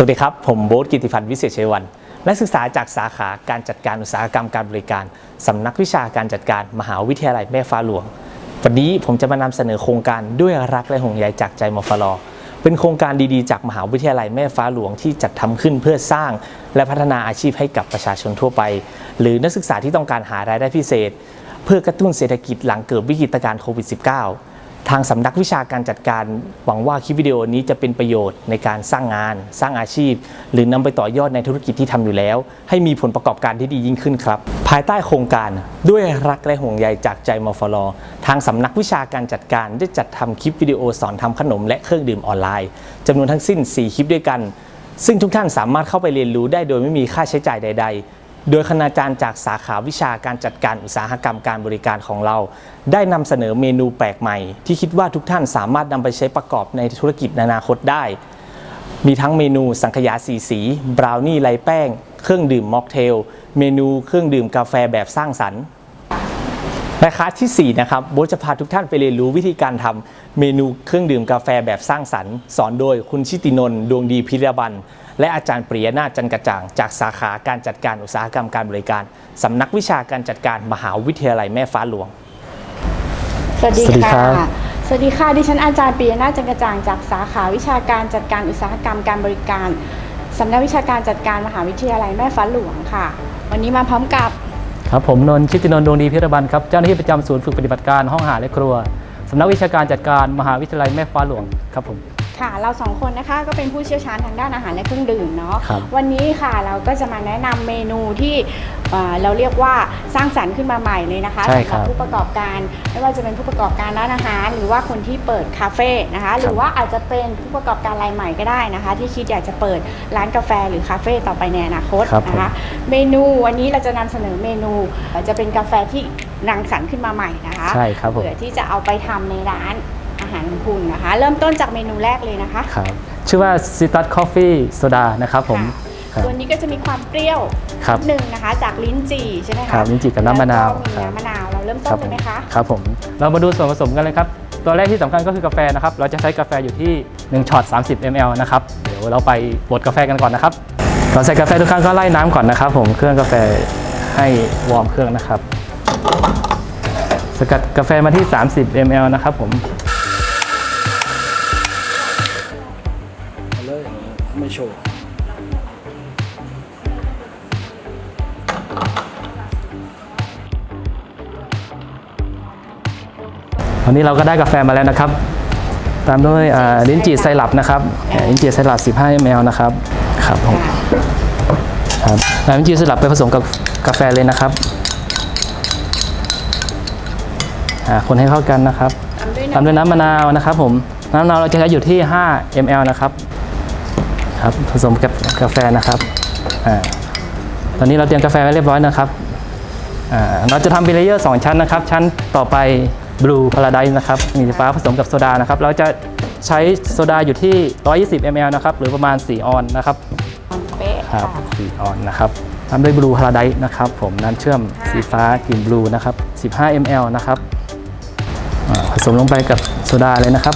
สวัสดีครับ ผมโบ๊ทกิติพันธ์วิเศษชัยวัน นักศึกษาจากสาขาการจัดการอุตสาหกรรมการบริการ สำนักวิชาการจัดการมหาวิทยาลัยแม่ฟ้าหลวง วันนี้ผมจะมานำเสนอโครงการด้วยรักและห่วงใยจากใจมฟลเป็นโครงการดีๆ จากมหาวิทยาลัยแม่ฟ้าหลวงที่จัดทำขึ้นเพื่อสร้าง และพัฒนาอาชีพให้กับประชาชนทั่วไป หรือนักศึกษาที่ต้องการหารายได้พิเศษ เพื่อกระตุ้นเศรษฐกิจหลังเกิดวิกฤตการณ์โควิด -19 ทางสำนักวิชาการจัดการหวังว่าคลิปวิดีโอนี้จะเป็นประโยชน์ในการสร้างงาน สร้างอาชีพ หรือนำไปต่อยอดในธุรกิจที่ทำอยู่แล้ว ให้มีผลประกอบการที่ดียิ่งขึ้นครับ ภายใต้โครงการด้วยรักและห่วงใยจากใจมฟลทางสำนักวิชาการจัดการได้จัดทำคลิปวิดีโอสอนทำขนมและเครื่องดื่มออนไลน์จำนวนทั้งสิ้น 4 คลิปด้วยกัน ซึ่งทุกท่านสามารถเข้าไปเรียนรู้ได้โดยไม่มีค่าใช้จ่ายใด ๆ โดยคณาจารย์จากสาขาวิชาการจัดการอุตสาหกรรมการบริการของเรา ได้นำเสนอเมนูแปลกใหม่ ที่คิดว่าทุกท่านสามารถนำไปใช้ประกอบในธุรกิจในอนาคตได้ มีทั้งเมนูสังขยาสีสีบราวนี่ไรแป้ง เครื่องดื่มม็อกเทล เมนูเครื่องดื่มกาแฟแบบสร้างสรรค์และคลาสที่ 4 นะครับโบจะพาทุกท่านไปเรียนรู้วิธีการทำเมนูเครื่องดื่มกาแฟแบบสร้างสรรค์ สอนโดยคุณชิตินนท์ดวงดีพิรบัน และอาจารย์ปริยนาถจันกระจ่าง จากสาขาการจัดการอุตสาหกรรมการบริการสำนักวิชาการจัดการมหาวิทยาลัยแม่ฟ้าหลวง สวัสดีสวัสดีครัค่ะ บ สวัสดีค่ะ ดิฉันอาจารย์ปียนาถจันกระจ่างจากสาขาวิชาการจัดการอุตสาหกรรมการบริการสำนักวิชาการจัดการมหาวิทยาลัยแม่ฟ้าหลวงค่ะ วันนี้มาพร้อมกับครับผมนนท์ชิตินนท์ดวงดีพิรบันครับเจ้าหน้าที่ประจำศูนย์ฝึกปฏิบัติการห้องอาหารและครัวสำนักวิชาการจัดการมหาวิทยาลัยแม่ฟ้าหลวงครับผม ค่ะ เราสองคนนะคะก็เป็นผู้เชี่ยวชาญทางด้านอาหารและเครื่องดื่มเนาะครับวันนี้ค่ะเราก็จะมาแนะนำเมนูที่เอ่อเราเรียกว่าสร้างสรรค์ขึ้นมาใหม่เลยนะคะใช่สำหครัรับผู้ประกอบการ ไม่ว่าจะเป็นผู้ประกอบการร้านอาหาร หรือว่าคนที่เปิดคาเฟ่นะคะ หรือว่าอาจจะเป็นผู้ประกอบการรายใหม่ก็ได้นะคะ ที่คิดอยากจะเปิดร้านกาแฟหรือคาเฟ่ต่อไปในอนาคตครับผม นะคะ เมนูวันนี้เราจะนำเสนอเมนูเอ่อจะเป็นกาแฟที่รังสรรค์ขึ้นมาใหม่นะคะ ใช่ครับผม เผื่อที่จะเอาไปทำในร้าน อาหารของคุณนะคะ เริ่มต้นจากเมนูแรกเลยนะคะครับชื่อว่าซิตัสคอฟฟี่โซดานะครับผมคค่ะรับตัวนี้ก็จะมีความเปรี้ยวครับนิดนึงนะคะ จากลิ้นจี่ใช่ไหมคะครับลิ้นจี่กับน้ำมะนาวแล้ก็มีครับน้ำมะนาวเราเริ่มต้ครันผเลยมไหมคะครับผมเรามาดูส่วนผสมกันเลยครับตัวแรกที่สำคัญก็คือกาแฟนะครับเราจะใช้กาแฟอยู่ที่1ช็อต30 ml นะครับเดี๋ยวเราไปบดกาแฟกันก่อนนะครับก่อนใส่กาแฟทุกครั้งก็ไล่น้ำก่อนนะครับผมเครื่องกาแฟให้วอร์มเครื่องนะครับ สกัดกาแฟมาที่ 30 ml นะครับผม โชว์ตอนนี้เราก็ได้กาแฟมาแล้วนะครับ ตามด้วยอ่าลิ้นจี่ไซรัปนะครับอ่าลิ้นจี่ไซรัป15 ml นะครับครับผมครับแล้วลิ้นจี่ไซรัปไปผสมกับกาแฟเลยนะครับอ่าคนให้เข้ากันนะครับตามด้วยตามด้วยน้ำมะนาวนะครับผมน้ำมะนาวเราจะใช้อยู่ที่ 5 ml นะครับ ครับผสมกับกาแฟนะครับอ่าตอนนี้เราเตรียมกาแฟไว้เรียบร้อยนะครับอ่าเราจะทำเป็นเลเยอร์2ชั้นนะครับ ชั้นต่อไปบลูพาราไดนะครับมีไฟฟ้าผสมกับโซดานะครับ เราจะใช้โซดาอยู่ที่ 120 ml นะครับ หรือประมาณ 4 ออนซ์นะครับเป๊ะครัค่ะบ4ออนซ์นะครับตามด้วยบลูพาราไดนะครับผมน้ำเชื่อมสีฟ้ากลิ่นบลูนะครับ 15 ml นะครับอ่าผสมลงไปกับโซดาเลยนะครับ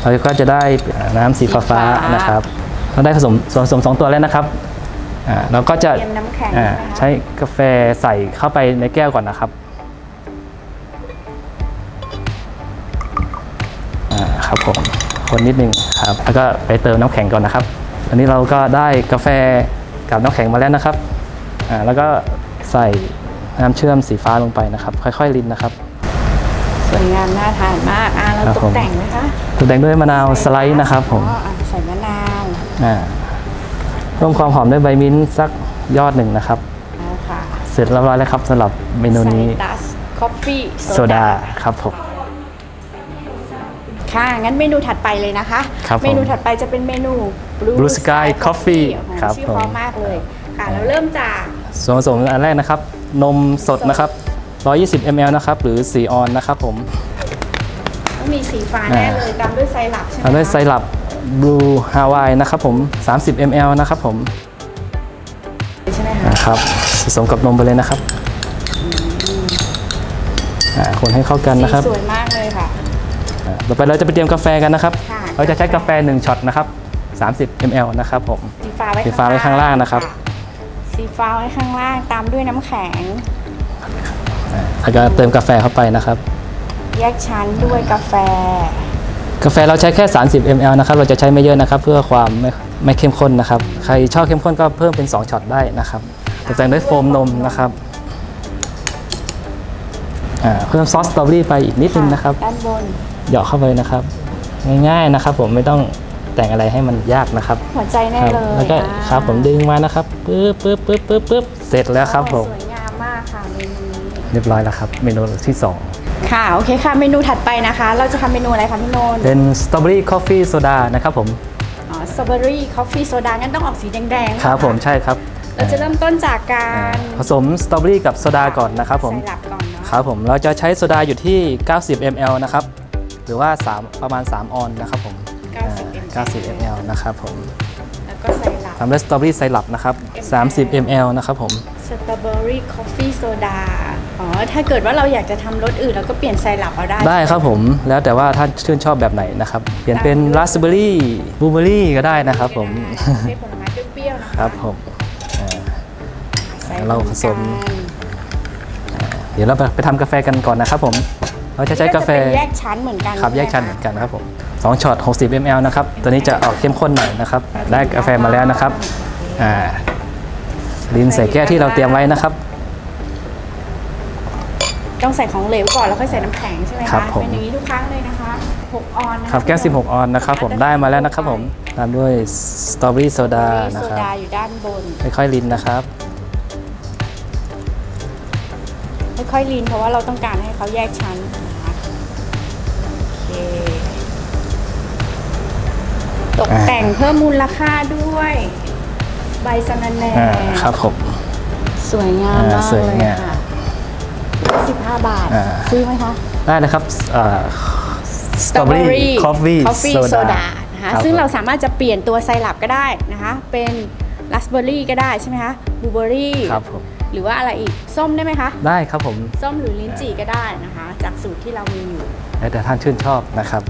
เราก็จะได้น้ำสีฟ้าๆนะครับ เราได้ผสมส่วนผสมสองตัวแล้วนะครับอ่าเราก็จะเตรียมน้ำแข็งอ่านะคะใช้กาแฟใส่เข้าไปในแก้วก่อนนะครับอ่าครับผมคนนิดนึงครับแล้วก็ไปเติมน้ำแข็งก่อนนะครับ อันนี้เราก็ได้กาแฟกับน้ำแข็งมาแล้วนะครับอ่าแล้วก็ใส่น้ำเชื่อมสีฟ้าลงไปนะครับ ค่อยๆรินนะครับ สวยงามน่าทานมากอะเราครับตผกม แต่งนะคะตกแต่งด้วยมะนาวสไลด์นะครับผม อ๋ออะใส่มะนาว อ่าเพิ่มความหอมด้วยใบมิ้นท์สักยอดหนึ่งนะครับเอาค่ะเสร็จเรียบร้อยแล้วครับสำหรับเมนูนี้ ดัสคอฟฟี่โซดาครับผม ค่ะ งั้นเมนูถัดไปเลยนะคะ ครับผมเมนูถัดไปจะเป็นเมนู Blue Sky Coffee โอ้โหครับชื่อผมเพราะมากเลยค่ะเราเริ่มจากส่วนผสมอันแรกนะครับ นมสดนะครับ 120 ml นะครับ หรือ4ออนนะครับผม ต้องมีสีฟ้าแน่เลยตามด้วยไซรัปใช่ไหมตามด้วยไซ คะรัป Blue Hawaii นะครับผม 30 ml นะครับผมใช่ไหมคะนะครับผสมกับนมไปเลยนะครับอ่าคนให้เข้ากันนะครับสีสวยมากเลยค่ะ อ่าต่อไปเราจะไปเตรียมกาแฟกันนะครับ ค่ะ เราจะใช้กาแฟ 1ช็อตนะครับ 30 ml นะครับผม สีฟ้าไว้สีฟ้าไว้ข้างล่างนะครับ สีฟ้าไว้ข้างล่างตามด้วยน้ำแข็ง แล้วก็เติมกาแฟเข้าไปนะครับ แยกชั้นด้วยกาแฟ กาแฟเราใช้แค่ 30 ml นะครับ เราจะใช้ไม่เยอะนะครับ เพื่อความไม่ไม่เข้มข้นนะครับ ใครชอบเข้มข้นก็เพิ่มเป็น 2ช็อตได้นะครับตกแต่งด้วยโฟมนมนะครับอ่าเพิ่มซอสสตรอเบอรี่ไปอีกนิดนึงนะครับ ด้านบน เหยาะเข้าไปนะครับ ง่ายๆนะครับ ผมไม่ต้องแต่งอะไรให้มันยากนะครับหัวใจแน่ครับเลยแล้วก็อ่าครับผมดึงมานะครับปึ๊บปึ๊บปึ๊บปึ๊บปึ๊บเสร็จแล้วครับผม สวยงามมากค่ะเมนูนี้ เรียบร้อยแล้วครับ เมนูที่สอง ค่ะ โอเคค่ะ เมนูถัดไปนะคะ เราจะทำเมนูอะไรคะพี่โนนท์เป็นสตรอเบอรี่คอฟฟี่โซดานะครับผมอ๋อสตรอเบอรี่คอฟฟี่โซดางั้นต้องออกสีแดงๆครับนะะผมใช่ครับเราจะเริ่มต้นจากกาอ่ารผสมสตรอเบอรี่กับโซดาก่อนนะครับผมใส่หลับก่อนเนาะครับผมเราจะใช้โซดาอยู่ที่ 90 ml นะครับหรือว่า 3 ประมาณ 3 ออนนะครับผม 90 90 ml นะครับผมแล้วก็ใส่หลับทำด้วยสตรอเบอรี่ไซรัปนะครับ 30 ml นะครับผมสตรอเบอรี่คอฟฟี่โซดา อ๋อ ถ้าเกิดว่าเราอยากจะทำรสอื่นเราก็เปลี่ยนไซรัปเอาได้ ได้ครับผมแล้วแต่ว่าท่านชื่นชอบแบบไหนนะครับ เปลี่ยนเป็นราสเบอร์รี่บลูเบอร์รี่ก็ได้นะครับผมใช้ผลไม้เปรี้ยวๆนะคะครับผมอ่า ใส่เราผสมกันเดี๋ยวเราไปไปทำกาแฟกันก่อนนะครับผม เราจะใช้กาแฟก็จะเป็นแยกชั้นเหมือนกันครับแยกชั้นเหมือนกันนะครับผม2ช็อต 60 ml นะครับ ตัวนี้จะออกเข้มข้นหน่อยนะครับ ได้กาแฟมาแล้วนะครับ อ่าลินใส่แก้วที่เราเตรียมไว้นะครับ ต้องใส่ของเหลวก่อนแล้วค่อยใส่น้ำแข็งใช่ไหมครัคะบผม เป็นอย่างนี้ทุกครั้งเลยนะคะ 6 ออนนะะครับแก้ว 16 ออนนะครับผมได้มาแล้วนะครับผมตามด้วยสตรอเบอรี่โซดามีนะโซครับดาอยู่ด้านบน ค่อยๆลินนะครับ ค่อยๆลีนเพราะว่าเราต้องการให้เขาแยกชั้นนะคะโอเค ตกแต่งเพิ่มมูลค่าด้วย ใบสะระแหน่อ่าครับผม สวยงามมากอ่าสวยเลยงาม ค่ะ15 บาท อ่า ซื้อไหมคะได้นะครับสตรอเบอรี่คอฟฟี่คอฟฟี่โซดานะคะซึ่งเราสามารถจะเปลี่ยนตัวไซรัปก็ได้นะคะเป็นราสเบอร์รี่ก็ได้ใช่ไหมคะบลูเบอร์รี่ครับผมหรือว่าอะไรอีกส้มได้ไหมคะได้ครับผมส้มหรือลิ้นจี่ก็ได้นะคะ จากสูตรที่เรามีอยู่แล้วแต่ท่านชื่นชอบนะครับ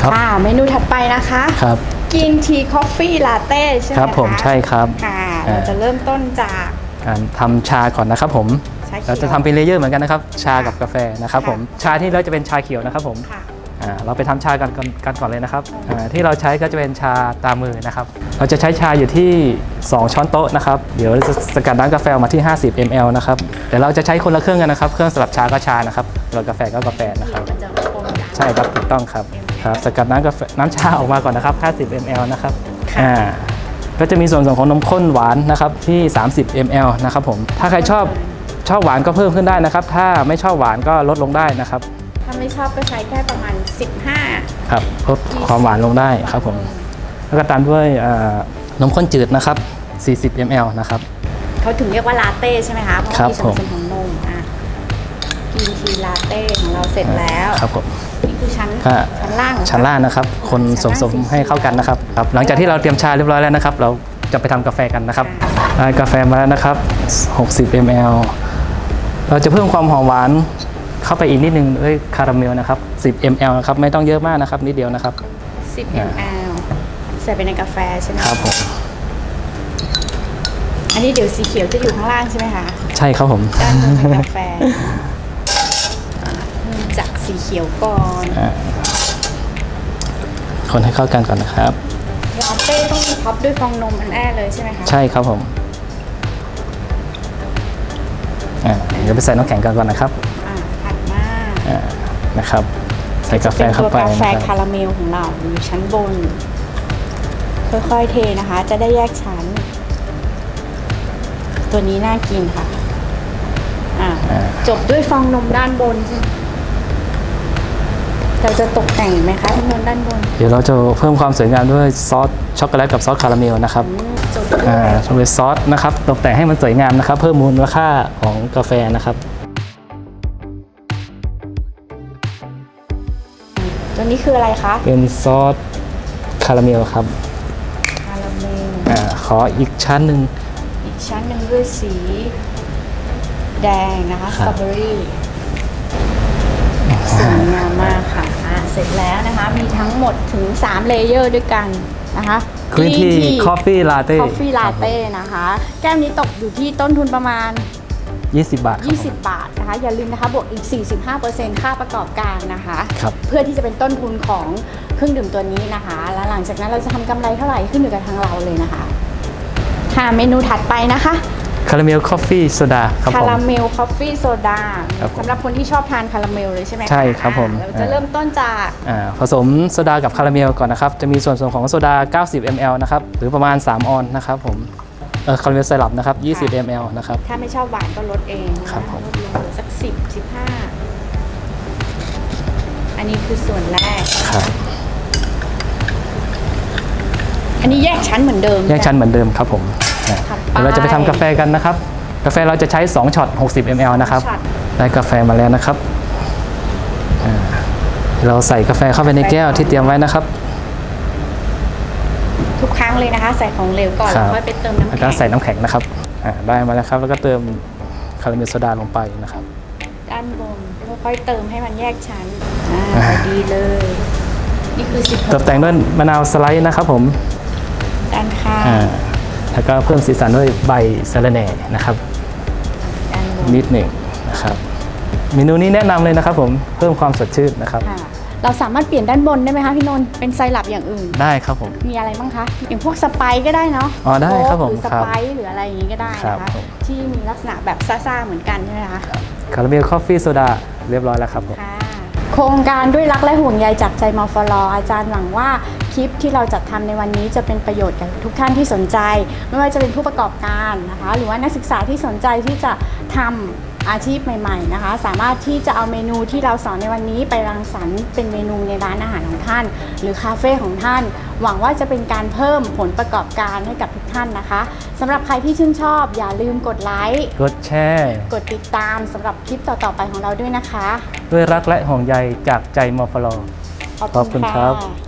ครับค่ะเมนูถัดไปนะคะ ครับ กินทีคอฟฟี่ลาเต้ใช่ไหมคคะรับผมใช่ครับ ค่ะอ่าเราจะเริ่มต้นจาก การทำชาก่อนนะครับผมชา เขียวเราจะทำเป็นเลเยอร์เหมือนกันนะครับ ชากับกาแฟนะครับค่ะผม ชาที่เราจะเป็นชาเขียวนะครับผมค่ะ อ่าเราไปทำชากันก่อนกันก่อนเลยนะครับอ่าที่เราใช้ก็จะเป็นชาตามมือนะครับ เราจะใช้ชาอยู่ที่ 2 ช้อนโต๊ะนะครับ เดี๋ยวเราจะสกัดน้ำกาแฟออกมาที่ 50 ml นะครับเดี๋ยวเราจะใช้คนละเครื่องกันนะครับ เครื่องสำหรับชาก็ชานะครับสำหรับกาแฟก็กาแฟนะครับ มันจะปนกัน ใช่ครับถูกต้องครับครับสกัดน้ำกาแฟน้ำชาออกมาก่อนนะครับ 50 ml นะครับค่ะ อ่าก็จะมีส่วนผสมของนมข้นหวานนะครับที่ 30 ml นะครับผมถ้าใครชอบ ชอบหวานก็เพิ่มขึ้นได้นะครับ ถ้าไม่ชอบหวานก็ลดลงได้นะครับ ถ้าไม่ชอบก็ใช้แค่ประมาณ 15 ครับลดความหวานลงได้ครับผมแล้วก็ตามด้วยเอ่อนมข้นจืดนะครับ 40 ml นะครับเขาถึงเรียกว่าลาเต้ใช่ไหมคะเพราะครัว่าบมีส่วนผสมของนมอะกินทีลาเต้ของเราเสร็จแล้วครับผมนี่คือชั้นก็ชั้นล่างเหรอคะชั้นล่างนะครับ คนสมสมให้เข้ากันนะครับครับ หลังจากที่เราเตรียมชาเรียบร้อยแล้วนะครับ เราจะไปทำกาแฟกันนะครับได้กาแฟมาแล้วนะครับ 60 ml เราจะเพิ่มความหอมหวานเข้าไปอีกนิดนึงด้วยคาราเมลนะครับ 10 ml นะครับ ไม่ต้องเยอะมากนะครับ นิดเดียวนะครับ 10 ml ใส่ไปในกาแฟใช่ไหมครับผมอันนี้เดี๋ยวสีเขียวจะอยู่ข้างล่างใช่ไหมคะใช่ครับผมด้านบนเป็นกาแฟอะเริ่มจากสีเขียวก่อนคนให้เข้ากันก่อนนะครับลาเต้ต้องมีท็อปด้วยฟองนมอันแรกเลยใช่ไหมคะ ใช่ครับผม อ่าเดี๋ยวไปใส่น้ำแข็งกันก่อนนะครับอะถัดมาอ่านะครับ ใส่กาแฟเข้าไปจะเป็นตัวกาแฟนะคคารับราเมลของเราอยู่ชั้นบน ค่อยๆเทนะคะ จะได้แยกชั้น ตัวนี้น่ากินค่ะ อะอ่าจบด้วยฟองนมด้านบนใช่ไหมเราจะตกแต่งไหมคะที่นนด้านบน เดี๋ยวเราจะเพิ่มความสวยงามด้วยซอสช็อกโกแลตกับซอสคาราเมลนะครับ อืม จบด้วยอ่าด้วยซอสนะครับตกแต่งให้มันสวยงามนะครับ เพิ่มมูลค่าของกาแฟนะครับ ตัวนี้คืออะไรคะเป็นซอสคาราเมลครับคาราเมลอ่าขออีกชั้นหนึ่ง อีกชั้นหนึ่งด้วยสี แดงนะคะสครัตรอบ เบอรี่สวยงามมากค่ะอะเสส ร็จแล้วนะคะ มีทั้งหมดถึง 3 เลเยอร์ด้วยกันนะคะ Green Tea Coffee Latte คอฟฟี่ลาเต้นะคะ แก้วนี้ตกอยู่ที่ต้นทุนประมาณ 20 บาทครับผม 20 บาทนะคะ อย่าลืมนะคะ บวกอีก 45%ค่าประกอบการนะคะ ครับ เพื่อที่จะเป็นต้นทุนของเครื่องดื่มตัวนี้นะคะ แล้วหลังจากนั้นเราจะทำกำไรเท่าไหร่ขึ้นอยู่กับทางเราเลยนะคะค่ะเมนูถัดไปนะคะ คาราเมลคอฟฟี่โซดาครับคาผม ราเมลคอฟฟี่โซดาครับผมสำหรับคนที่ชอบทานคาราเมลเลยใช่ไหมะใช่ครับผม อ่าเราจะเริ่มต้นจากอ่าผสมโซดากับคาราเมลก่อนนะครับ จะมีส่วนผสมของโซดา 90 ml นะครับ หรือประมาณ 3 ออนนะครับผมเออคาราเมลไซรัปนะครับ 20 ml นะครับ ถ้าไม่ชอบหวานก็ลดเองนะครับผมลดลงเหลือสักสิบสิบห้าอันนี้คือส่วนแรก ครับอันนี้แยกชั้นเหมือนเดิมแยกชั้นเหมือนเดิมครับผม อ่าถัดไปเดี๋ยวเราจะไปทำกาแฟกันนะครับ กาแฟเราจะใช้ 2ช็อต60 ml นะครับ ช็อต ได้กาแฟมาแล้วนะครับอ่าเราใส่กาแฟเข้าไปในแก้วที่เตรียมไว้นะครับ ทุกครั้งเลยนะคะ ใส่ของเหลวก่อนครัแล้วบค่อยไปเติมน้ำแล้วแข็ก็งใส่น้ำแข็งนะครับอ่าได้มาแล้วครับ แล้วก็เติมคาราเมลโซดาลงไปนะครับ ด้านบนค่อยๆเติมให้มันแยกชั้นอ่าพอดีเลย นี่คือสิบตกแต่งด้วยมะนาวสไลด์นะครับผมด้านข้างอ่า แล้วก็เพิ่มสีสันด้วยใบสะระแหน่นะครับด้านบนนิดหนึ่งนะครับเมนูนี้แนะนำเลยนะครับผมเพิ่มความสดชื่นนะครับ ค่ะเราสามารถเปลี่ยนด้านบนได้ไหมคะพี่นนท์เป็นไซรัปอย่างอื่น ได้ครับผม มีอะไรบ้างคะ อย่างพวกสไปซ์ก็ได้เนาะอ๋อได้ครับผมหรือสครับไปซ์หรืออะไรอย่างนี้ก็ได้ครันะบคะผม ที่มีลักษณะแบบซ่าๆเหมือนกันใช่ไหมคะคาราเมลคอฟฟี่โซดาเรียบร้อยแล้วครับผม ค่ะ โครงการด้วยรักและห่วงใยจากใจมอฟลออาจารย์หวังว่าค ลิปที่เราจัดทำในวันนี้จะเป็นประโยชน์กับทุกท่านที่สนใจ ไม่ว่าจะเป็นผู้ประกอบการนะคะ หรือว่านักศึกษาที่สนใจที่จะทำอาชีพใหม่ๆนะคะ สามารถที่จะเอาเมนูที่เราสอนในวันนี้ไปรังสรรค์เป็นเมนูในร้านอาหารของท่าน หรือคาเฟ่ของท่าน หวังว่าจะเป็นการเพิ่มผลประกอบการให้กับทุกท่านนะคะสำหรับใครที่ชื่นชอบ อย่าลืมกดไลค์กดแชร์กดติดตามสำหรับคลิปต่อๆไปของเราด้วยนะคะ ด้วยรักและห่วงใยจากใจมอฟลอขอบคุณครับะ